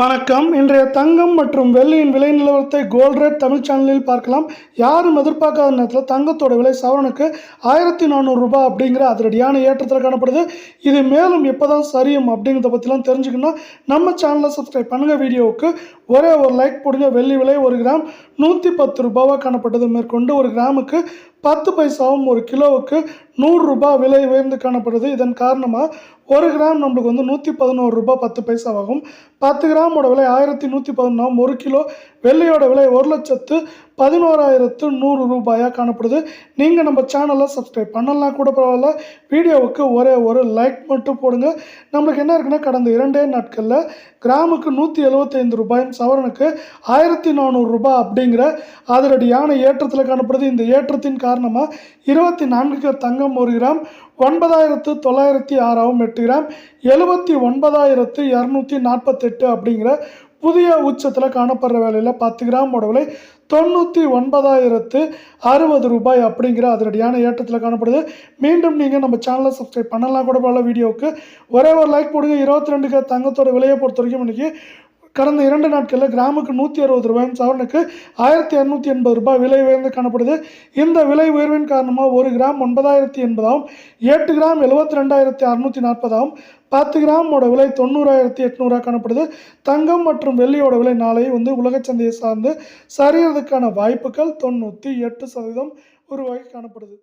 வணக்கம். இன்றைய தங்கம் மற்றும் வெள்ளியின் விலை நிலவரத்தை கோல்ட் ரேட் தமிழ் சேனலில் பார்க்கலாம். யாரும் எதிர்பார்க்காத நேரத்தில் தங்கத்தோட விலை சவரனுக்கு ஆயிரத்தி நானூறுரூபா அப்படிங்கிற அதிரடியான ஏற்றத்தில் காணப்படுது. இது மேலும் எப்போ தான் சரியும் அப்படிங்கிறத பற்றிலாம் தெரிஞ்சுக்கணும்னா நம்ம சேனலை சப்ஸ்கிரைப் பண்ணுங்கள் வீடியோவுக்கு ஒரே ஒரு லைக் போடுங்க. வெள்ளி விலை ஒரு கிராம் நூற்றி பத்து ரூபாவாக காணப்பட்டது. மேற்கொண்டு ஒரு கிராமுக்கு பத்து பைசாவும் ஒரு கிலோவுக்கு நூறு ரூபாய் விலை உயர்ந்து காணப்படுது. இதன் காரணமாக ஒரு கிராம் நம்மளுக்கு வந்து நூற்றி பதினோரு ரூபாய் பத்து பைசாவாகும் பத்து கிராமோட விலை ஆயிரத்தி நூற்றி பதினொன்றாம் ஒரு கிலோ. வெள்ளையோட விலை ஒரு லட்சத்து பதினோராயிரத்து நூறு ரூபாயாக காணப்படுது. நீங்கள் நம்ம சேனலை சப்ஸ்கிரைப் பண்ணலாம் கூட பரவாயில்ல. வீடியோவுக்கு ஒரே ஒரு லைக் மட்டும் போடுங்க. நம்மளுக்கு என்ன இருக்குன்னா கடந்த இரண்டே நாட்களில் கிராமுக்கு நூற்றி எழுபத்தைந்து ரூபாயும் சவரனுக்கு ஆயிரத்தி நானூறு ரூபாய் அப்படிங்கிற அதிரடியான ஏற்றத்தில் காணப்படுது. இந்த ஏற்றத்தின் காரணமாக இருபத்தி நான்கு தங்கம் ஒரு கிராம் ஒன்பதாயிரத்து தொள்ளாயிரத்தி ஆறாவும் எட்டு கிராம் எழுபத்தி ஒன்பதாயிரத்து இரநூத்தி நாற்பத்தெட்டு அப்படிங்கிற புதிய உச்சத்தில் காணப்படுற வேலையில் பத்து கிராமோட விலை தொண்ணூற்றி ஒன்பதாயிரத்து அறுபது ரூபாய் அப்படிங்கிற அதிரடியான ஏற்றத்தில் காணப்படுது. மீண்டும் நீங்கள் நம்ம சேனலை சப்ஸ்கிரைப் பண்ணலாம் கூட பல வீடியோவுக்கு ஒரே ஒரு லைக் போடுங்க. இருபத்தி ரெண்டுக்கு தங்கத்தோட விலையை பொறுத்த வரைக்கும் இன்றைக்கி கடந்த இரண்டு நாட்களில் கிராமுக்கு நூற்றி அறுபது ரூபாயும் சவரனுக்கு ஆயிரத்தி இரநூத்தி எண்பது ரூபாய் விலை உயர்ந்து காணப்படுது. இந்த விலை உயர்வின் காரணமாக ஒரு கிராம் ஒன்பதாயிரத்தி எண்பதாகவும் எட்டு கிராம் எழுபத்தி ரெண்டாயிரத்தி அறுநூற்றி நாற்பதாகவும் பத்து கிராமோட விலை தொண்ணூறாயிரத்தி எட்நூறுவா காணப்படுது. தங்கம் மற்றும் வெள்ளியோட விலை நாளை வந்து உலகச் சந்தையை சார்ந்து சரியறதுக்கான வாய்ப்புகள் தொண்ணூற்றி எட்டு சதவீதம் உருவாகி காணப்படுது.